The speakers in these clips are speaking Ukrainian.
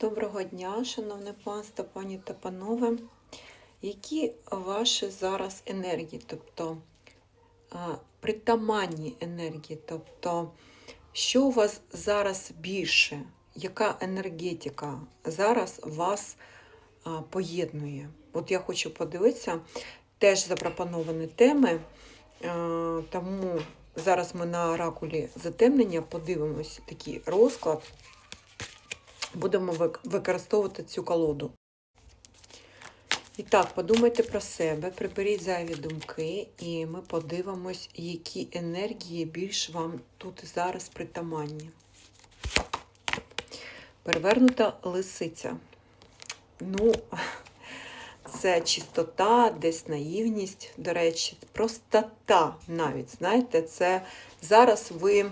Доброго дня, шановне панство, пані та панове. Які ваші зараз енергії, тобто притаманні енергії, тобто, що у вас зараз більше, яка енергетика зараз вас поєднує? От я хочу подивитися, теж запропоновані теми, тому зараз ми на оракулі затемнення подивимось такий розклад будемо використовувати цю колоду. І так, подумайте про себе, приберіть зайві думки, і ми подивимось, які енергії більш вам тут зараз притаманні. Перевернута лисиця. Ну, це чистота, десь наївність, до речі, простота навіть. Знаєте, це зараз ви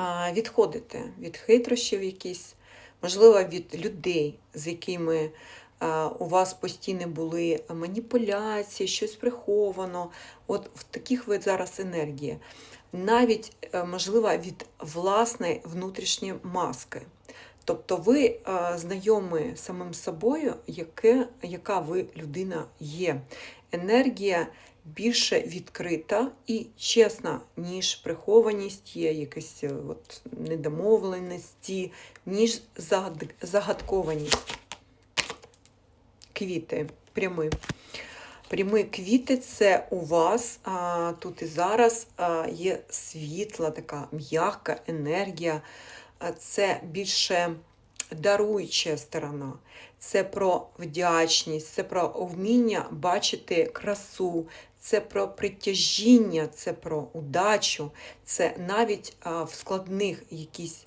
а, відходите від хитрощів якісь, можливо, від людей, з якими у вас постійно були маніпуляції, щось приховано. От в таких ви зараз енергії. Навіть, е, можливо, від власної внутрішньої маски. Тобто ви знайомі самим собою, яке, яка ви людина є. Енергія більше відкрита і чесна, ніж прихованість, є якісь е, от, недомовленості, ніж загадкованість. Квіти прямі. Прямі квіти це у вас а, тут і зараз а, є світла, така м'яка енергія. Це більше даруюча сторона. Це про вдячність, це про вміння бачити красу, це про притяжіння, це про удачу, це навіть в складних якісь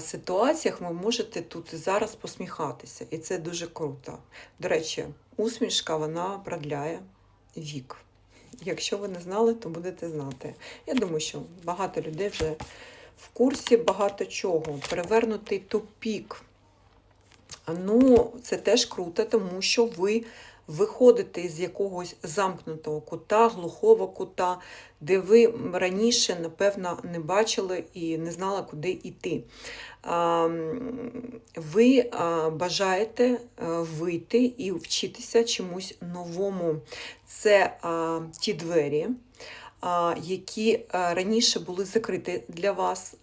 ситуаціях ви можете тут зараз посміхатися. І це дуже круто. До речі, усмішка вона продляє вік. Якщо ви не знали, то будете знати. Я думаю, що багато людей вже в курсі багато чого. Перевернутий тупік. Ну, це теж круто, тому що ви виходите з якогось замкнутого кута, глухого кута, де ви раніше, напевно, не бачили і не знали, куди йти. Ви бажаєте вийти і вчитися чомусь новому. Це ті двері, які раніше були закриті для вас.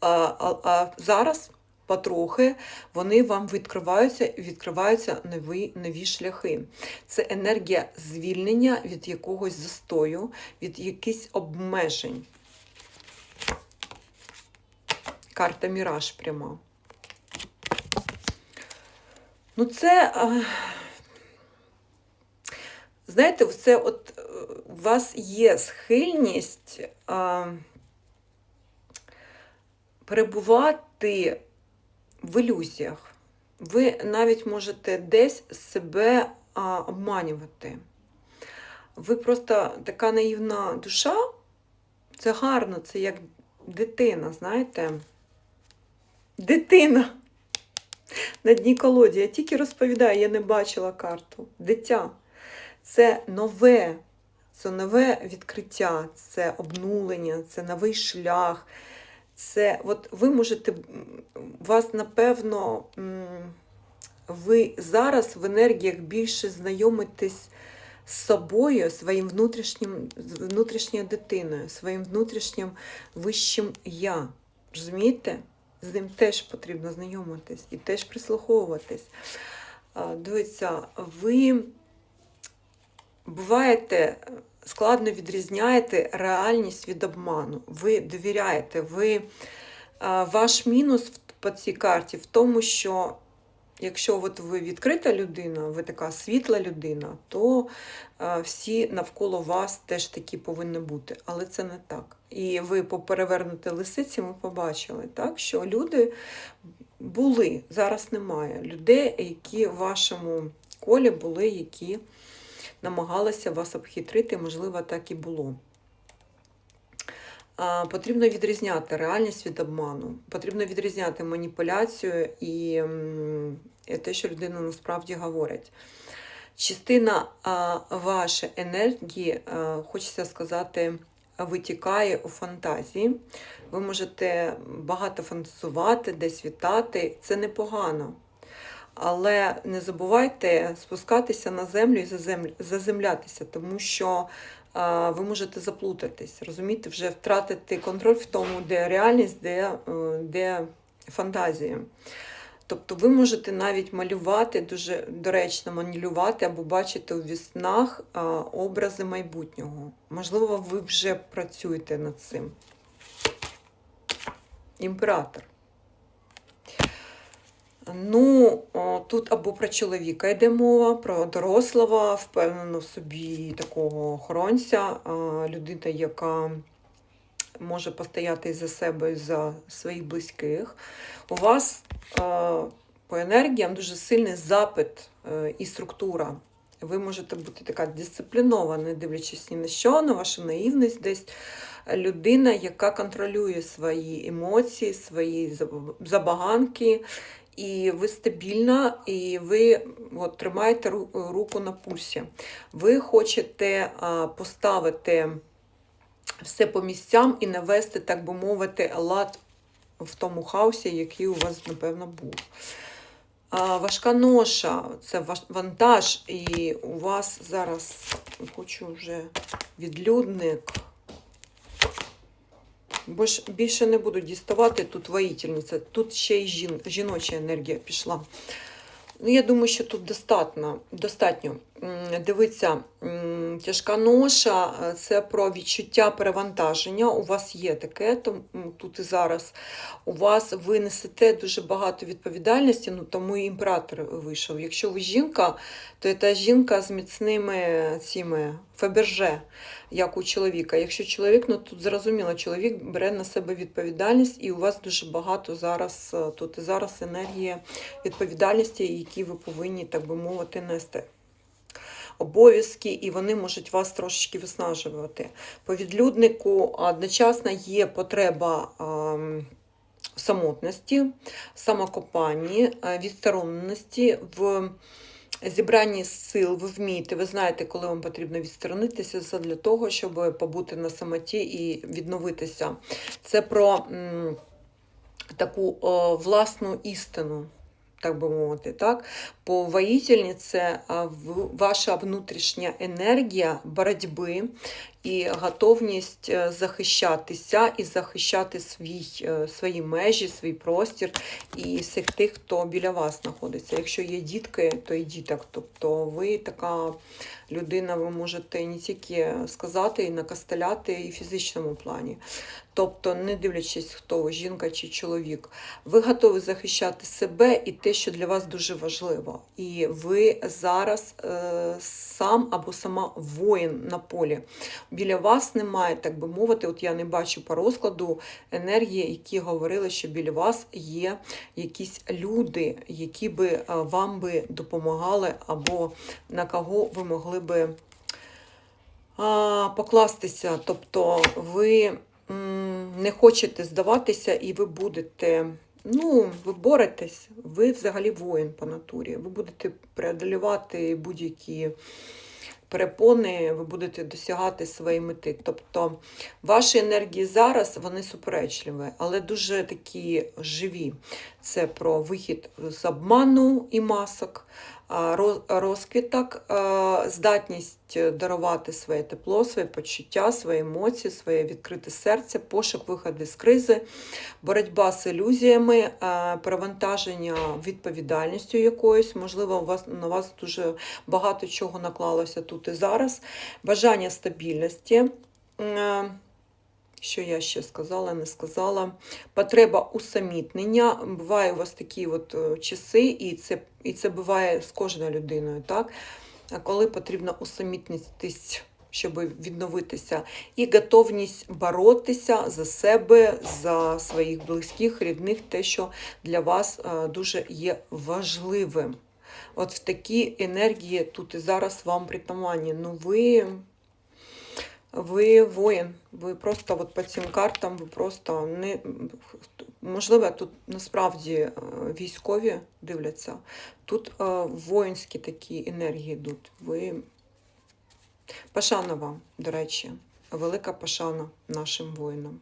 А зараз потрохи вони вам відкриваються і відкриваються нові, нові шляхи. Це енергія звільнення від якогось застою, від якихось обмежень. Карта Міраж пряма. Ну, це, знаєте, це от е, у вас є схильність перебувати в ілюзіях. Ви навіть можете десь себе а, обманювати. Ви просто така наївна душа, це гарно, це як дитина, знаєте? Дитина на дні колоді. Я тільки розповідаю, я не бачила карту. Дитя. Це нове, це нове відкриття, це обнулення, це новий шлях. Це от ви можете, вас напевно, ви зараз в енергіях більше знайомитесь з собою, своїм внутрішнім, внутрішньою дитиною, своїм внутрішнім вищим я. Розумієте? З ним теж потрібно знайомитись і теж прислуховуватись. Дивіться, ви буваєте складно відрізняєте реальність від обману. Ви довіряєте, ви, ваш мінус по цій карті в тому, що якщо от ви відкрита людина, ви така світла людина, то всі навколо вас теж такі повинні бути. Але це не так. І ви по перевернути лисиці ми побачили, так, що люди були, зараз немає людей, які в вашому колі були, які намагалися вас обхитрити, можливо, так і було. Потрібно відрізняти реальність від обману, потрібно відрізняти маніпуляцію і, те, що людина насправді говорить. Частина вашої енергії, хочеться сказати, витікає у фантазії. Ви можете багато фантазувати, десь вітати. Це непогано. Але не забувайте спускатися на землю і заземлятися, тому що ви можете заплутатись, розумієте, вже втратити контроль в тому, де реальність, де, е, де фантазія. Тобто ви можете навіть малювати, дуже доречно малювати або бачити у віснах образи майбутнього. Можливо, ви вже працюєте над цим. Імператор. Ну, тут або про чоловіка йде мова, про дорослого, впевнено в собі такого охоронця, людина, яка може постояти за себе, і за своїх близьких. У вас по енергіям дуже сильний запит е, і структура. Ви можете бути така дисциплінована, дивлячись ні на що, на вашу наївність десь. Людина, яка контролює свої емоції, свої забаганки, і ви стабільна, і ви от, тримаєте руку на пульсі. Ви хочете поставити все по місцям і навести, так би мовити, лад в тому хаосі, який у вас, напевно, був. Важка ноша це ваш вантаж, і у вас зараз хочу вже відлюдник. Бо ж більше не буду діставати тут воїтельниця, тут ще й жін, жіноча енергія пішла. Ну, я думаю, що тут достатньо. достатньо. М, Дивіться, тяжка ноша е, це про відчуття перевантаження. У вас є таке тому, тут і зараз. У вас ви несете дуже багато відповідальності, ну тому і імператор вийшов. Якщо ви жінка, то та жінка з міцними цими фаберже, як у чоловіка. Якщо чоловік, ну тут зрозуміло, чоловік бере на себе відповідальність, і у вас дуже багато зараз е, тут і зараз енергії відповідальності, які ви повинні, так би мовити, нести. Обов'язки, і вони можуть вас трошечки виснажувати. По відлюднику одночасно є потреба самотності, самокопанні, е, відстороненості в зібранні сил. Ви вмієте, ви знаєте, коли вам потрібно відсторонитися для того, щоб побути на самоті і відновитися. Це про м, таку о, власну істину. Так би мовити, так? По воїтельні це ваша внутрішня енергія боротьби і готовність е, захищатися і захищати свій, е, свої межі, свій простір і всіх тих, хто біля вас знаходиться. Якщо є дітки, то і діток. Тобто ви така людина, ви можете не тільки сказати і накостеляти і в фізичному плані. Тобто, не дивлячись, хто ви, жінка чи чоловік, ви готові захищати себе і те, що для вас дуже важливо. І ви зараз е, сам або сама воїн на полі. Біля вас немає, так би мовити, от я не бачу по розкладу енергії, які говорили, що біля вас є якісь люди, які би е, вам би допомагали, або на кого ви могли би покластися. Тобто ви не хочете здаватися, і ви будете. Ну, ви боретесь, ви взагалі воїн по натурі. Ви будете преодолювати будь-які перепони, ви будете досягати своєї мети. Тобто ваші енергії зараз вони суперечливі, але дуже такі живі. Це про вихід з обману і масок, розквіток, здатність дарувати своє тепло, своє почуття, свої емоції, своє відкрите серце, пошук виходу з кризи, боротьба з ілюзіями, перевантаження відповідальністю якоюсь. Можливо, у вас на вас дуже багато чого наклалося тут і зараз. Бажання стабільності. Що я ще сказала, не сказала. Потреба усамітнення. Буває у вас такі от е, часи, і це, і це буває з кожною людиною, так? Коли потрібно усамітнитись, щоб відновитися, і готовність боротися за себе, за своїх близьких, рідних, те, що для вас е, дуже є важливим. От в такі енергії тут і зараз вам притаманні. Ну ви, ви воїн, ви просто от по цим картам, ви просто не. Можливо, тут насправді е, військові дивляться. Тут е, воїнські такі енергії йдуть. Ви пошана вам, до речі. велика пошана нашим воїнам.